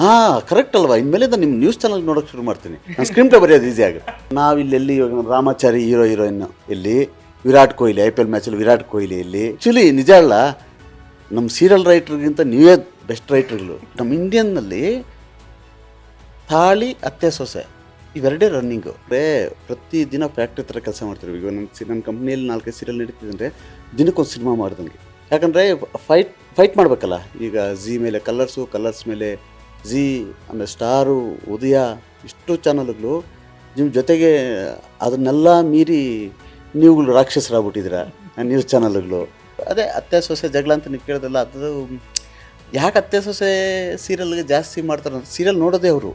ಹಾಂ ಕರೆಕ್ಟ್ ಅಲ್ವಾ? ಇನ್ಮೇಲಿಂದ ನಿಮ್ಮ ನ್ಯೂಸ್ ಚಾನಲ್ ನೋಡೋಕೆ ಶುರು ಮಾಡ್ತೀನಿ. ನಾನು ಸ್ಕ್ರೀನ್ ಪ್ಲೇ ಬರೆಯೋದು ಈಸಿ ಆಗುತ್ತೆ ನಾವಿಲ್ಲಿ ಎಲ್ಲಿ ಇವಾಗ ರಾಮಾಚಾರಿ ಹೀರೋ ಹೀರೋಯಿನ್ ಇಲ್ಲಿ, Virat Kohli I P L ಮ್ಯಾಚಲ್ಲಿ Virat Kohli ಇಲ್ಲಿ. ಆ್ಯಕ್ಚುಲಿ ನಿಜ ಅಲ್ಲ ನಮ್ಮ ಸೀರಿಯಲ್ ರೈಟ್ರಿಗಿಂತ ನೀವೇ ಬೆಸ್ಟ್ ರೈಟರ್ಗಳು ನಮ್ಮ ಇಂಡಿಯನ್ನಲ್ಲಿ ತಾಳಿ ಅತ್ತೆ, ಸೊಸೆ, ಇವೆರಡೇ ರನ್ನಿಂಗು ಪ್ರತಿ ದಿನ ಫ್ಯಾಕ್ಟ್ರಿ ಥರ ಕೆಲಸ ಮಾಡ್ತೀವಿ ಈಗ ನನ್ನ ಸಿ ನನ್ನ ಕಂಪ್ನಿಯಲ್ಲಿ ನಾಲ್ಕೈದು ಸೀರಿಯಲ್ ನಡೀತಿದೆ ಅಂದರೆ ದಿನಕ್ಕೊಂದು ಸಿನಿಮಾ ಮಾಡ್ದಂಗೆ. ಯಾಕಂದರೆ ಫೈಟ್ ಫೈಟ್ ಮಾಡಬೇಕಲ್ಲ? ಈಗ ಝೀ ಮೇಲೆ ಕಲರ್ಸು ಕಲರ್ಸ್ ಮೇಲೆ ಝಿ ಅಂದರೆ ಸ್ಟಾರು, ಉದಯ, ಇಷ್ಟು ಚಾನಲ್ಗಳು ನಿಮ್ಮ ಜೊತೆಗೆ ಅದನ್ನೆಲ್ಲ ಮೀರಿ ನೀವುಗಳು ರಾಕ್ಷಸರಾಗ್ಬಿಟ್ಟಿದ್ದೀರಾ ನ್ಯೂಸ್ ಚಾನಲ್ಗಳು? ಅದೇ ಅತ್ತೆ ಸೊಸೆ ಜಗಳ ಅಂತ ನೀವು ಕೇಳೋದಲ್ಲ ಅದು ಯಾಕೆ ಅತ್ತೆ ಸೊಸೆ ಸೀರಿಯಲ್ಗೆ ಜಾಸ್ತಿ ಮಾಡ್ತಾರೆ ಸೀರಿಯಲ್ ನೋಡೋದೇ ಅವರು.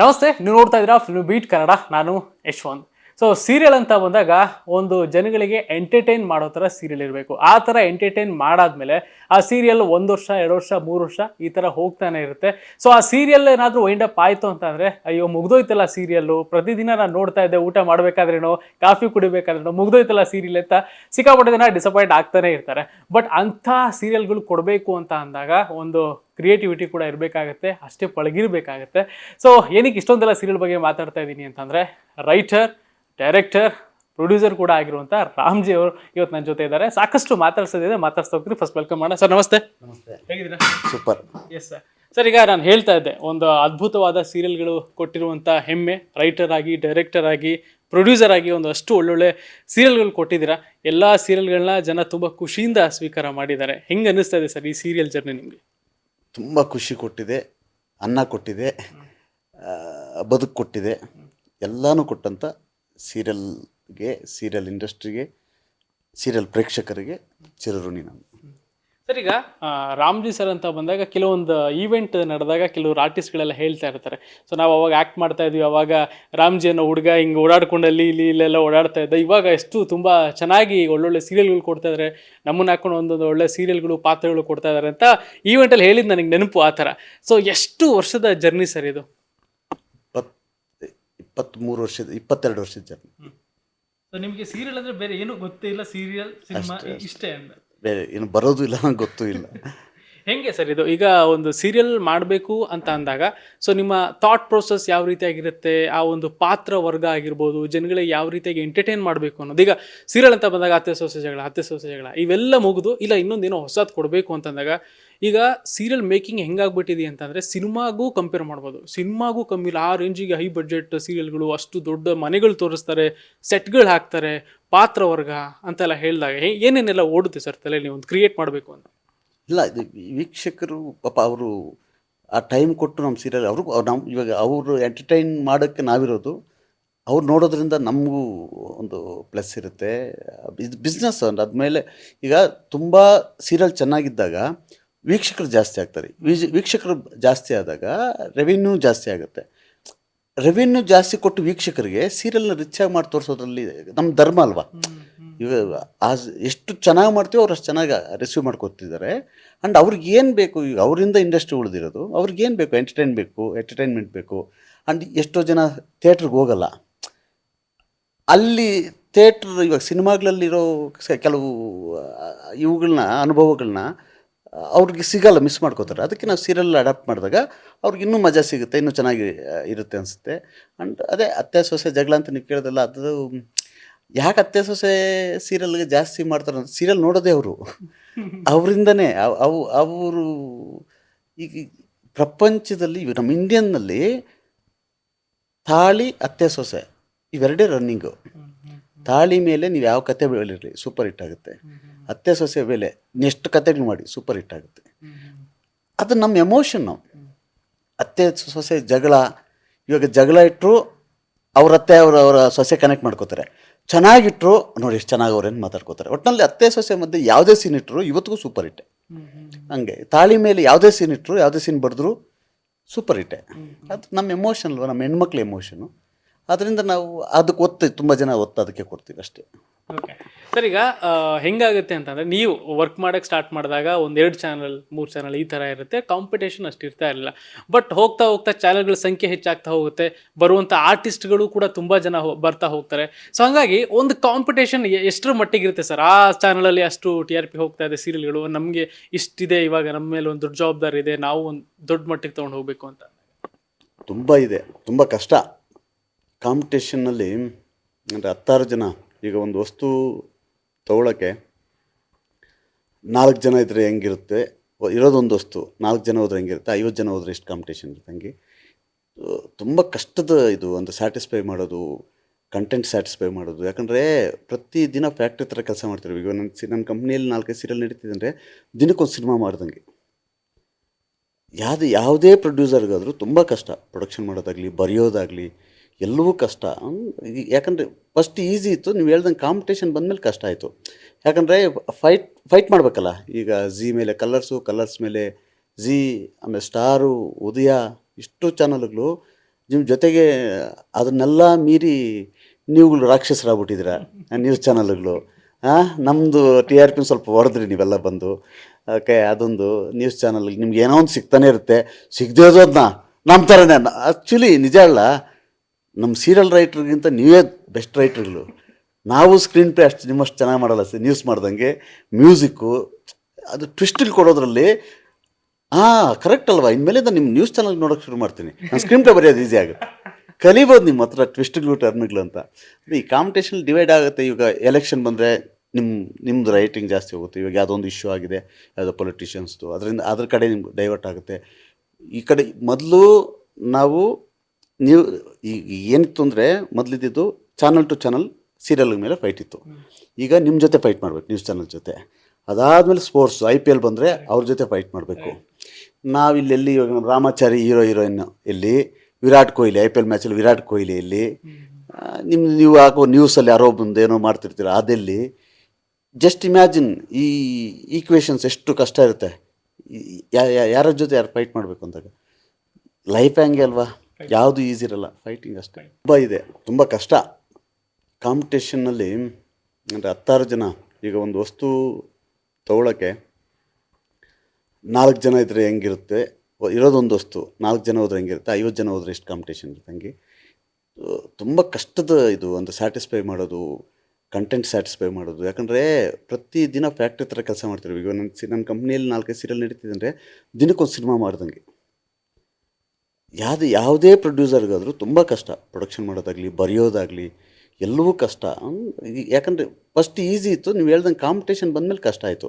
ನಮಸ್ತೆ, ನೀವು ನೋಡ್ತಾ ಇದ್ದೀರಾ ಫಿಲ್ಮ್ ಬೀಟ್ ಕನ್ನಡ ನಾನು ಯಶ್ವಂತ್. ಸೊ ಸೀರಿಯಲ್ ಅಂತ ಬಂದಾಗ ಒಂದು ಜನಗಳಿಗೆ ಎಂಟರ್ಟೈನ್ ಮಾಡೋ ಥರ ಸೀರಿಯಲ್ ಇರಬೇಕು. ಆ ಥರ ಎಂಟರ್ಟೈನ್ ಮಾಡಾದ್ಮೇಲೆ ಆ ಸೀರಿಯಲ್ ಒಂದು ವರ್ಷ, ಎರಡು ವರ್ಷ, ಮೂರು ವರ್ಷ ಈ ಥರ ಹೋಗ್ತಾನೆ ಇರುತ್ತೆ. ಸೊ ಆ ಸೀರಿಯಲ್ ಏನಾದರೂ ವೈಂಡ್ ಆಯಿತು ಅಂತಂದರೆ, ಅಯ್ಯೋ, ಮುಗ್ದೋಯ್ತಲ್ಲ ಸೀರಿಯಲ್ಲು ಪ್ರತಿದಿನ ನಾನು ನೋಡ್ತಾ ಇದ್ದೆ, ಊಟ ಮಾಡಬೇಕಾದ್ರೇನೋ, ಕಾಫಿ ಕುಡಿಬೇಕಾದ್ರೇನೋ, ಮುಗ್ದೋಯ್ತಲ್ಲ ಸೀರಿಯಲ್ ಅಂತ ಸಿಕ್ಕಾಪಟ್ಟೆ ದಿನ ಡಿಸಪಾಯಿಂಟ್ ಆಗ್ತಾನೆ ಇರ್ತಾರೆ. ಬಟ್ ಅಂಥ ಸೀರಿಯಲ್ಗಳು ಕೊಡಬೇಕು ಅಂತ ಅಂದಾಗ ಒಂದು ಕ್ರಿಯೇಟಿವಿಟಿ ಕೂಡ ಇರಬೇಕಾಗತ್ತೆ, ಅಷ್ಟೇ ಪಳಗಿರಬೇಕಾಗತ್ತೆ. ಸೊ ಏನಕ್ಕೆ ಇಷ್ಟೊಂದೆಲ್ಲ ಸೀರಿಯಲ್ ಬಗ್ಗೆ ಮಾತಾಡ್ತಾ ಇದ್ದೀನಿ ಅಂತಂದರೆ ರೈಟರ್ ಡೈರೆಕ್ಟರ್ ಪ್ರೊಡ್ಯೂಸರ್ ಕೂಡ ಆಗಿರುವಂಥ ರಾಮ್ಜಿ ಅವರು ಇವತ್ತು ನನ್ನ ಜೊತೆ ಇದ್ದಾರೆ. ಸಾಕಷ್ಟು ಮಾತಾಡ್ಸೋದಿದೆ ಮಾತಾಡ್ಸ್ತಾ ಹೋಗ್ತೀನಿ ಫಸ್ಟ್ ವೆಲ್ಕಮ್ ಮಾಡೋಣ. ಸರ್ ನಮಸ್ತೆ. ನಮಸ್ತೆ. ಹೇಗಿದ್ದೀರಾ? ಸೂಪರ್. ಎಸ್ ಸರ್ ಸರ್ ಈಗ ನಾನು ಹೇಳ್ತಾ ಇದ್ದೆ ಒಂದು ಅದ್ಭುತವಾದ ಸೀರಿಯಲ್ಗಳು ಕೊಟ್ಟಿರುವಂಥ ಹೆಮ್ಮೆ ರೈಟರ್ ಆಗಿ ಡೈರೆಕ್ಟರ್ ಆಗಿ ಪ್ರೊಡ್ಯೂಸರ್ ಆಗಿ ಒಂದು ಅಷ್ಟು ಒಳ್ಳೊಳ್ಳೆ ಸೀರಿಯಲ್ಗಳು ಕೊಟ್ಟಿದ್ದೀರಾ. ಎಲ್ಲ ಸೀರಿಯಲ್ಗಳನ್ನ ಜನ ತುಂಬ ಖುಷಿಯಿಂದ ಸ್ವೀಕಾರ ಮಾಡಿದ್ದಾರೆ. ಹೆಂಗೆ ಅನ್ನಿಸ್ತಾ ಇದೆ ಸರ್ ಈ ಸೀರಿಯಲ್ ಜರ್ನಿ ನಿಮಗೆ? ತುಂಬ ಖುಷಿ ಕೊಟ್ಟಿದೆ ಅನ್ನ ಕೊಟ್ಟಿದೆ ಬದುಕು ಕೊಟ್ಟಿದೆ ಎಲ್ಲನೂ ಕೊಟ್ಟಂಥ ಸೀರಿಯಲ್ಗೆ, ಸೀರಿಯಲ್ ಇಂಡಸ್ಟ್ರಿಗೆ, ಸೀರಿಯಲ್ ಪ್ರೇಕ್ಷಕರಿಗೆ ಚಿರಋಣಿ ನಾನು. ಸರ್, ಈಗ ರಾಮ್ಜಿ ಸರ್ ಅಂತ ಬಂದಾಗ ಕೆಲವೊಂದು ಈವೆಂಟ್ ನಡೆದಾಗ ಕೆಲವರು ಆರ್ಟಿಸ್ಟ್ಗಳೆಲ್ಲ ಹೇಳ್ತಾ ಇರ್ತಾರೆ. ಸೊ, ನಾವು ಅವಾಗ ಆ್ಯಕ್ಟ್ ಮಾಡ್ತಾ ಇದ್ವಿ, ಅವಾಗ ರಾಮ್ಜಿ ಅನ್ನೋ ಹುಡುಗ ಹಿಂಗೆ ಓಡಾಡ್ಕೊಂಡು ಅಲ್ಲಿ ಇಲ್ಲಿ ಇಲ್ಲೆಲ್ಲ ಓಡಾಡ್ತಾ ಇದ್ದ. ಇವಾಗ ಎಷ್ಟು ತುಂಬ ಚೆನ್ನಾಗಿ ಒಳ್ಳೊಳ್ಳೆ ಸೀರಿಯಲ್ಗಳು ಕೊಡ್ತಾ ಇದ್ದಾರೆ ನಮ್ಮನ್ನ ಹಾಕೊಂಡು ಒಂದೊಂದು ಒಳ್ಳೆ ಸೀರಿಯಲ್ಗಳು, ಪಾತ್ರಗಳು ಕೊಡ್ತಾ ಇದ್ದಾರೆ ಅಂತ ಈವೆಂಟಲ್ಲಿ ಹೇಳಿದ್ದು ನನಗೆ ನೆನಪು ಆ ಥರ. ಸೊ, ಎಷ್ಟು ವರ್ಷದ ಜರ್ನಿ ಸರ್ ಇದು? ಇಪ್ಪತ್ತ್ಮೂರು ವರ್ಷದ ಇಪ್ಪತ್ತೆರಡು ವರ್ಷದ ಜರ್ನಿ. ಸೊ ನಿಮಗೆ ಸೀರಿಯಲ್ ಅಂದರೆ ಬೇರೆ ಏನು ಗೊತ್ತೇ ಇಲ್ಲ? ಸೀರಿಯಲ್ ಸಿನಿಮಾ ಇಷ್ಟೇ ಅಂತ ಬೇರೆ ಏನು ಬರೋದು ಇಲ್ಲ ಗೊತ್ತೂ ಇಲ್ಲ. ಹೆಂಗೆ ಸರ್ ಇದು? ಈಗ ಒಂದು ಸೀರಿಯಲ್ ಮಾಡಬೇಕು ಅಂತ ಅಂದಾಗ ಸೊ ನಿಮ್ಮ ಥಾಟ್ ಪ್ರೋಸೆಸ್ ಯಾವ ರೀತಿಯಾಗಿರುತ್ತೆ? ಆ ಒಂದು ಪಾತ್ರ ವರ್ಗ ಆಗಿರ್ಬೋದು ಜನಗಳಿಗೆ ಯಾವ ರೀತಿಯಾಗಿ ಎಂಟರ್ಟೈನ್ ಮಾಡಬೇಕು ಅನ್ನೋದು. ಈಗ ಸೀರಿಯಲ್ ಅಂತ ಬಂದಾಗ ಅತ್ತೆ ಸೊಸೆ ಜಗಳ ಅತ್ತೆ ಇವೆಲ್ಲ ಮುಗಿದು, ಇಲ್ಲ ಇನ್ನೊಂದೇನೋ ಹೊಸದು ಕೊಡಬೇಕು ಅಂತಂದಾಗ ಈಗ ಸೀರಿಯಲ್ ಮೇಕಿಂಗ್ ಹೆಂಗಾಗ್ಬಿಟ್ಟಿದೆ ಅಂತಂದರೆ ಸಿನಿಮಾಗೂ ಕಂಪೇರ್ ಮಾಡ್ಬೋದು. ಸಿನಿಮಾಗೂ ಕಮ್ಮಿ ಇಲ್ಲ. ಆ ರೇಂಜಿಗೆ ಹೈ ಬಡ್ಜೆಟ್ ಸೀರಿಯಲ್ಗಳು ಅಷ್ಟು ದೊಡ್ಡ ಮನೆಗಳು ತೋರಿಸ್ತಾರೆ ಸೆಟ್ಗಳು ಹಾಕ್ತಾರೆ, ಪಾತ್ರ ವರ್ಗ ಅಂತೆಲ್ಲ ಹೇಳಿದಾಗ ಏನೇನೆಲ್ಲ ಓಡುತ್ತೆ ಸರ್ ತಲೆಯಲ್ಲಿ? ಒಂದು ಕ್ರಿಯೇಟ್ ಮಾಡಬೇಕು ಅಂತ. ಇಲ್ಲ ಇದು ವೀಕ್ಷಕರು ಪಾಪ ಅವರು ಆ ಟೈಮ್ ಕೊಟ್ಟು ನಮ್ಮ ಸೀರಿಯಲ್ ಅವ್ರಿಗೂ ನಮ್ಮ ಇವಾಗ ಅವರು ಎಂಟರ್ಟೈನ್ ಮಾಡೋಕ್ಕೆ ನಾವಿರೋದು, ಅವ್ರು ನೋಡೋದ್ರಿಂದ ನಮಗೂ ಒಂದು ಪ್ಲಸ್ ಇರುತ್ತೆ. ಇದು ಬಿಸ್ನೆಸ್ ಅಂದ್ರೆ ಅದ್ಮೇಲೆ ಈಗ ತುಂಬ ಸೀರಿಯಲ್ ಚೆನ್ನಾಗಿದ್ದಾಗ ವೀಕ್ಷಕರು ಜಾಸ್ತಿ ಆಗ್ತಾರೆ. ವೀಕ್ಷಕರು ಜಾಸ್ತಿ ಆದಾಗ ರೆವಿನ್ಯೂ ಜಾಸ್ತಿ ಆಗುತ್ತೆ. ರೆವಿನ್ಯೂ ಜಾಸ್ತಿ ಕೊಟ್ಟು ವೀಕ್ಷಕರಿಗೆ ಸೀರಿಯಲ್ನ ರಿಚಾಗಿ ಮಾಡಿ ತೋರಿಸೋದ್ರಲ್ಲಿ ನಮ್ಮ ಧರ್ಮ ಅಲ್ವಾ? ಈಗ ಆಸ್ ಎಷ್ಟು ಚೆನ್ನಾಗಿ ಮಾಡ್ತೀವೋ ಅವ್ರು ಅಷ್ಟು ಚೆನ್ನಾಗಿ ರಿಸೀವ್ ಮಾಡ್ಕೊತಿದ್ದಾರೆ ಆ್ಯಂಡ್ ಅವ್ರಿಗೆ ಏನು ಬೇಕು ಈಗ ಅವರಿಂದ ಇಂಡಸ್ಟ್ರಿ ಉಳಿದಿರೋದು, ಅವ್ರಿಗೆ ಏನು ಬೇಕು? ಎಂಟರ್ಟೈನ್ ಬೇಕು ಎಂಟರ್ಟೈನ್ಮೆಂಟ್ ಬೇಕು. ಆ್ಯಂಡ್ ಎಷ್ಟೋ ಜನ ಥಿಯೇಟ್ರಿಗೆ ಹೋಗಲ್ಲ. ಅಲ್ಲಿ ಥಿಯೇಟ್ರ್ ಇವಾಗ ಸಿನಿಮಾಗಳಲ್ಲಿರೋ ಕೆಲವು ಇವುಗಳನ್ನ ಅನುಭವಗಳನ್ನ ಅವ್ರಿಗೆ ಸಿಗಲ್ಲ ಮಿಸ್ ಮಾಡ್ಕೋತಾರೆ. ಅದಕ್ಕೆ ನಾವು ಸೀರಿಯಲ್ ಅಡಾಪ್ಟ್ ಮಾಡಿದಾಗ ಅವ್ರಿಗೆ ಇನ್ನೂ ಮಜಾ ಸಿಗುತ್ತೆ, ಇನ್ನೂ ಚೆನ್ನಾಗಿ ಇರುತ್ತೆ ಅನಿಸುತ್ತೆ. ಆ್ಯಂಡ್ ಅದೇ ಅತ್ತೆ ಜಗಳ ಅಂತ ನೀವು ಕೇಳೋದಲ್ಲ ಅದು ಯಾಕೆ ಅತ್ತೆ ಸೊಸೆ ಸೀರಿಯಲ್ಗೆ ಜಾಸ್ತಿ ಮಾಡ್ತಾರೆ ಸೀರಿಯಲ್ ನೋಡೋದೇ ಅವರು. ಅವರಿಂದನೇ ಅವು ಅವರು ಈಗ ಪ್ರಪಂಚದಲ್ಲಿ ಇವಾಗ ನಮ್ಮ ಇಂಡಿಯನ್ನಲ್ಲಿ ತಾಳಿ ಅತ್ತೆ ಸೊಸೆ ಇವೆರಡೇ ರನ್ನಿಂಗು. ತಾಳಿ ಮೇಲೆ ನೀವು ಯಾವ ಕತೆ ಬೆಳಿರಿ ಸೂಪರ್ ಹಿಟ್ ಆಗುತ್ತೆ. ಅತ್ತೆ ಸೊಸೆ ಮೇಲೆ ನೆಷ್ಟು ಕತೆಗಳು ಮಾಡಿ ಸೂಪರ್ ಹಿಟ್ ಆಗುತ್ತೆ. ಅದು ನಮ್ಮ ಎಮೋಷನ್ನು ಅತ್ತೆ ಸೊಸೆ ಜಗಳ ಇವಾಗ ಜಗಳ ಇಟ್ಟರು ಅವ್ರ ಅತ್ತೆ ಅವರ ಅವರ ಸೊಸೆ ಕನೆಕ್ಟ್ ಮಾಡ್ಕೋತಾರೆ. ಚೆನ್ನಾಗಿಟ್ರು ನೋಡಿ ಎಷ್ಟು ಚೆನ್ನಾಗಿ ಅವ್ರೇನು ಮಾತಾಡ್ಕೋತಾರೆ. ಒಟ್ಟಿನಲ್ಲಿ ಅತ್ತೆ ಸೊಸೆ ಮಧ್ಯೆ ಯಾವುದೇ ಸೀನ್ ಇಟ್ಟರು ಇವತ್ತಿಗೂ ಸೂಪರ್ ಇಟ್ಟೆ ಹಂಗೆ ತಾಳಿ ಮೇಲೆ ಯಾವುದೇ ಸೀನ್ ಇಟ್ಟರು ಯಾವುದೇ ಸೀನ್ ಬರೆದ್ರು ಸೂಪರ್ ಇಟ್ಟೆ ಅದು ನಮ್ಮ ಎಮೋಷನ್ ಅಲ್ವಾ ನಮ್ಮ ಹೆಣ್ಮಕ್ಳ ಎಮೋಷನು ಅದರಿಂದ ನಾವು ಅದಕ್ಕೆ ಒತ್ತು ತುಂಬ ಜನ ಒತ್ತು ಅದಕ್ಕೆ ಕೊಡ್ತೀವಿ ಅಷ್ಟೇ. ಓಕೆ ಸರ್ ಈಗ ಆ, ಹೆಂಗಾಗುತ್ತೆ ಅಂತಂದ್ರೆ ನೀವು ವರ್ಕ್ ಮಾಡೋಕ್ಕೆ ಸ್ಟಾರ್ಟ್ ಮಾಡಿದಾಗ ಒಂದು ಎರಡು ಚಾನಲ್ ಮೂರು ಚಾನಲ್ ಈ ಥರ ಇರುತ್ತೆ ಕಾಂಪಿಟೇಷನ್ ಅಷ್ಟು ಇರ್ತಾ ಇರಲಿಲ್ಲ. ಬಟ್ ಹೋಗ್ತಾ ಹೋಗ್ತಾ ಚಾನಲ್ಗಳ ಸಂಖ್ಯೆ ಹೆಚ್ಚಾಗ್ತಾ ಹೋಗುತ್ತೆ ಬರುವಂಥ ಆರ್ಟಿಸ್ಟ್ಗಳು ಕೂಡ ತುಂಬ ಜನ ಹೋ- ಬರ್ತಾ ಹೋಗ್ತಾರೆ. ಸೊ ಹಂಗಾಗಿ ಒಂದು ಕಾಂಪಿಟೇಷನ್ ಎಷ್ಟರ ಮಟ್ಟಿಗೆ ಇರುತ್ತೆ ಸರ್ ಆ ಚಾನಲಲ್ಲಿ ಅಷ್ಟು ಟಿ ಆರ್ ಪಿ ಹೋಗ್ತಾ ಇದೆ ಸೀರಿಯಲ್ಗಳು ನಮಗೆ ಇಷ್ಟಿದೆ ಇವಾಗ ನಮ್ಮ ಮೇಲೆ ಒಂದು ದೊಡ್ಡ ಜವಾಬ್ದಾರಿ ಇದೆ ನಾವು ಒಂದು ದೊಡ್ಡ ಮಟ್ಟಿಗೆ ತೊಗೊಂಡು ಹೋಗಬೇಕು ಅಂತ. ತುಂಬ ಇದೆ ತುಂಬ ಕಷ್ಟ. ಕಾಂಪಿಟೇಷನ್ನಲ್ಲಿ ಅಂದರೆ ಹತ್ತಾರು ಜನ, ಈಗ ಒಂದು ವಸ್ತು ತಗೊಳ್ಳೋಕ್ಕೆ ನಾಲ್ಕು ಜನ ಇದ್ದರೆ ಹೆಂಗಿರುತ್ತೆ? ಇರೋದೊಂದು ವಸ್ತು, ನಾಲ್ಕು ಜನ ಹೋದ್ರೆ ಹೆಂಗಿರುತ್ತೆ? ಐವತ್ತು ಜನ ಹೋದ್ರೆ ಎಷ್ಟು ಕಾಂಪಿಟೇಷನ್ ಇರುತ್ತೆ ಹಂಗೆ? ತುಂಬ ಕಷ್ಟದ ಇದು, ಒಂದು ಸ್ಯಾಟಿಸ್ಫೈ ಮಾಡೋದು ಕಂಟೆಂಟ್ ಸ್ಯಾಟಿಸ್ಫೈ ಮಾಡೋದು. ಯಾಕಂದರೆ ಪ್ರತಿ ದಿನ ಫ್ಯಾಕ್ಟ್ರಿ ಥರ ಕೆಲಸ ಮಾಡ್ತಿರ್ಬೇಕು ಈಗ ನನ್ನ ಸಿ, ನನ್ನ ಕಂಪ್ನಿಯಲ್ಲಿ ನಾಲ್ಕೈದು ಸೀರಿಯಲ್ ನಡೀತಿದೆ ಅಂದರೆ ದಿನಕ್ಕೊಂದು ಸಿನಿಮಾ ಮಾಡ್ದಂಗೆ. ಯಾವುದು, ಯಾವುದೇ ಪ್ರೊಡ್ಯೂಸರ್ಗಾದರೂ ತುಂಬ ಕಷ್ಟ. ಪ್ರೊಡಕ್ಷನ್ ಮಾಡೋದಾಗಲಿ, ಬರೆಯೋದಾಗಲಿ ಎಲ್ಲವೂ ಕಷ್ಟ. ಯಾಕಂದರೆ ಫಸ್ಟ್ ಈಸಿ ಇತ್ತು, ನೀವು ಹೇಳ್ದಂಗೆ ಕಾಂಪಿಟೇಷನ್ ಬಂದಮೇಲೆ ಕಷ್ಟ ಆಯಿತು. ಯಾಕಂದರೆ ಫೈಟ್ ಫೈಟ್ ಮಾಡಬೇಕಲ್ಲ, ಈಗ ಝೀ ಮೇಲೆ ಕಲರ್ಸು ಕಲರ್ಸ್ ಮೇಲೆ ಝೀ ಆಮೇಲೆ ಸ್ಟಾರು ಉದಯ, ಇಷ್ಟು ಚಾನಲ್ಗಳು ನಿಮ್ಮ ಜೊತೆಗೆ ಅದನ್ನೆಲ್ಲ ಮೀರಿ ನೀವುಗಳು ರಾಕ್ಷಸರಾಗ್ಬಿಟ್ಟಿದ್ದೀರ ನ್ಯೂಸ್ ಚಾನಲ್ಗಳು ಹಾಂ ನಮ್ಮದು ಟಿ ಆರ್ ಪಿ ಸ್ವಲ್ಪ ಹೊಡೆದ್ರಿ ನೀವೆಲ್ಲ ಬಂದು. ಓಕೆ, ಅದೊಂದು ನ್ಯೂಸ್ ಚಾನಲ್ ನಿಮ್ಗೆ ಏನೋ ಒಂದು ಸಿಗ್ತಾನೆ ಇರುತ್ತೆ. ಸಿಗದೇ ಇರೋದನ್ನ ನಮ್ಮ ಥರನೇ ಆ್ಯಕ್ಚುಲಿ ನಿಜ ಅಲ್ಲ ನಮ್ಮ ಸೀರಿಯಲ್ ರೈಟ್ರಿಗಿಂತ ನೀವೇ ಬೆಸ್ಟ್ ರೈಟ್ರ್ಗಳು ನಾವು ಸ್ಕ್ರೀನ್ ಪ್ಲೇ ಅಷ್ಟು ನಿಮ್ಮಷ್ಟು ಚೆನ್ನಾಗಿ ಮಾಡಲ್ಲ ಸರ್ ನ್ಯೂಸ್ ಮಾಡ್ದಂಗೆ. ಮ್ಯೂಸಿಕ್ಕು ಅದು ಟ್ವಿಸ್ಟಿಲ್ ಕೊಡೋದ್ರಲ್ಲಿ ಹಾಂ ಕರೆಕ್ಟ್ ಅಲ್ವಾ? ಇನ್ಮೇಲಿಂದ ನಿಮ್ಮ ನ್ಯೂಸ್ ಚಾನಲ್ ನೋಡೋಕೆ ಶುರು ಮಾಡ್ತೀನಿ. ನಾನು ಸ್ಕ್ರೀನ್ ಪ್ಲೇ ಬರೆಯೋದು ಈಸಿ ಆಗುತ್ತೆ ಕಲಿಬೋದು ನಿಮ್ಮ ಹತ್ರ ಟ್ವಿಸ್ಟ್ಗಳು ಟರ್ನ್ಗಳು ಅಂತ. ಈ ಕಾಂಪಿಟೇಷನ್ ಡಿವೈಡ್ ಆಗುತ್ತೆ. ಈಗ ಎಲೆಕ್ಷನ್ ಬಂದರೆ ನಿಮ್ಮ ನಿಮ್ಮದು ರೈಟಿಂಗ್ ಜಾಸ್ತಿ ಹೋಗುತ್ತೆ. ಇವಾಗ ಯಾವುದೊಂದು ಇಶ್ಯೂ ಆಗಿದೆ, ಯಾವುದೋ ಪೊಲಿಟಿಷಿಯನ್ಸ್ದು ಅದರಿಂದ, ಅದ್ರ ಕಡೆ ನಿಮ್ಗೆ ಡೈವರ್ಟ್ ಆಗುತ್ತೆ. ಈ ಕಡೆ ಮೊದಲು ನಾವು ನೀವು ಈಗ ಏನಿತ್ತು ಅಂದರೆ ಮೊದಲಿದ್ದು ಚಾನಲ್ ಟು ಚಾನಲ್ ಸೀರಿಯಲ್ ಮೇಲೆ ಫೈಟ್ ಇತ್ತು. ಈಗ ನಿಮ್ಮ ಜೊತೆ ಫೈಟ್ ಮಾಡಬೇಕು ನ್ಯೂಸ್ ಚಾನಲ್ ಜೊತೆ. ಅದಾದಮೇಲೆ ಸ್ಪೋರ್ಟ್ಸ್ ಐ ಪಿ ಎಲ್ ಬಂದರೆ ಅವ್ರ ಜೊತೆ ಫೈಟ್ ಮಾಡಬೇಕು. ನಾವಿಲ್ಲೆಲ್ಲಿ ಇವಾಗ ರಾಮಾಚಾರಿ ಹೀರೋ ಹೀರೋಯಿನ್ ಇಲ್ಲಿ Virat Kohli I P L ಮ್ಯಾಚಲ್ಲಿ Virat Kohli ಇಲ್ಲಿ ನಿಮ್ಮ ನೀವು ಹಾಕೋ ನ್ಯೂಸಲ್ಲಿ ಯಾರೋ ಬಂದು ಏನೋ ಮಾಡ್ತಿರ್ತೀರ ಅದೆಲ್ಲಿ? ಜಸ್ಟ್ ಇಮ್ಯಾಜಿನ್ ಈ ಈಕ್ವೇಷನ್ಸ್ ಎಷ್ಟು ಕಷ್ಟ ಇರುತ್ತೆ. ಯಾರ ಜೊತೆ ಯಾರು ಫೈಟ್ ಮಾಡಬೇಕು ಅಂದಾಗ? ಲೈಫ್ ಹ್ಯಾಂಗೆ ಅಲ್ವಾ? ಯಾವುದು ಈಸಿ ಇರಲ್ಲ ಫೈಟಿಂಗ್ ಅಷ್ಟೇ. ತುಂಬ ಇದೆ, ತುಂಬ ಕಷ್ಟ. ಕಾಂಪಿಟೇಷನ್ನಲ್ಲಿ ಅಂದರೆ ಹತ್ತಾರು ಜನ, ಈಗ ಒಂದು ವಸ್ತು ತಗೊಳ್ಳೋಕ್ಕೆ ನಾಲ್ಕು ಜನ ಇದ್ದರೆ ಹೆಂಗಿರುತ್ತೆ? ಇರೋದೊಂದು ವಸ್ತು, ನಾಲ್ಕು ಜನ ಹೋದ್ರೆ ಹೆಂಗಿರುತ್ತೆ? ಐವತ್ತು ಜನ ಹೋದ್ರೆ ಎಷ್ಟು ಕಾಂಪಿಟೇಷನ್ ಇರುತ್ತೆ ಹಂಗೆ? ತುಂಬ ಕಷ್ಟದ ಇದು, ಒಂದು ಸ್ಯಾಟಿಸ್ಫೈ ಮಾಡೋದು ಕಂಟೆಂಟ್ ಸ್ಯಾಟಿಸ್ಫೈ ಮಾಡೋದು. ಯಾಕಂದರೆ ಪ್ರತಿ ದಿನ ಫ್ಯಾಕ್ಟ್ರಿ ಥರ ಕೆಲಸ ಮಾಡ್ತಿರ್ಬೇಕು. ನನ್ನ ಸಿ ನನ್ನ ಕಂಪ್ನಿಯಲ್ಲಿ ನಾಲ್ಕೈದು ಸೀರಿಯಲ್ ನಡೀತಿದೆ ಅಂದರೆ ದಿನಕ್ಕೊಂದು ಸಿನಿಮಾ ಮಾಡ್ದಂಗೆ. ಯಾವುದು ಯಾವುದೇ ಪ್ರೊಡ್ಯೂಸರ್ಗಾದರೂ ತುಂಬ ಕಷ್ಟ. ಪ್ರೊಡಕ್ಷನ್ ಮಾಡೋದಾಗಲಿ, ಬರೆಯೋದಾಗಲಿ, ಎಲ್ಲವೂ ಕಷ್ಟ. ಯಾಕಂದರೆ ಫಸ್ಟ್ ಈಸಿ ಇತ್ತು, ನೀವು ಹೇಳ್ದಂಗೆ ಕಾಂಪಿಟೇಷನ್ ಬಂದಮೇಲೆ ಕಷ್ಟ ಆಯಿತು.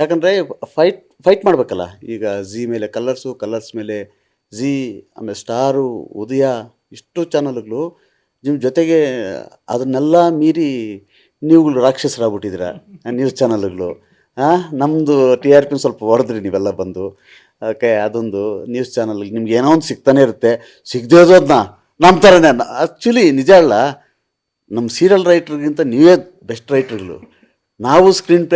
ಯಾಕಂದರೆ ಫೈಟ್ ಫೈಟ್ ಮಾಡಬೇಕಲ್ಲ, ಈಗ ಝೀ ಮೇಲೆ ಕಲರ್ಸು ಕಲರ್ಸ್ ಮೇಲೆ ಝೀ ಆಮೇಲೆ ಸ್ಟಾರು ಉದಯ, ಇಷ್ಟು ಚಾನಲ್ಗಳು ನಿಮ್ಮ ಜೊತೆಗೆ ಅದನ್ನೆಲ್ಲ ಮೀರಿ ನೀವುಗಳು ರಾಕ್ಷಸರಾಗ್ಬಿಟ್ಟಿದ್ದೀರಾ ನ್ಯೂಸ್ ಚಾನಲ್ಗಳು ನಮ್ಮದು ಟಿ ಆರ್ ಪಿನ ಸ್ವಲ್ಪ ಹೊಡೆದ್ರಿ ನೀವೆಲ್ಲ ಬಂದು. ಓಕೆ, ಅದೊಂದು ನ್ಯೂಸ್ ಚಾನಲ್ ನಿಮ್ಗೆ ಏನೋ ಒಂದು ಸಿಗ್ತಾನೆ ಇರುತ್ತೆ. ಸಿಗದೇ ಇರೋದನ್ನ ನಮ್ಮ ಥರನೇ ಆ್ಯಕ್ಚುಲಿ ನಿಜ ಅಲ್ಲ ನಮ್ಮ ಸೀರಿಯಲ್ ರೈಟ್ರಿಗಿಂತ ನೀವೇ ಬೆಸ್ಟ್ ರೈಟ್ರುಗಳು ನಾವು ಸ್ಕ್ರೀನ್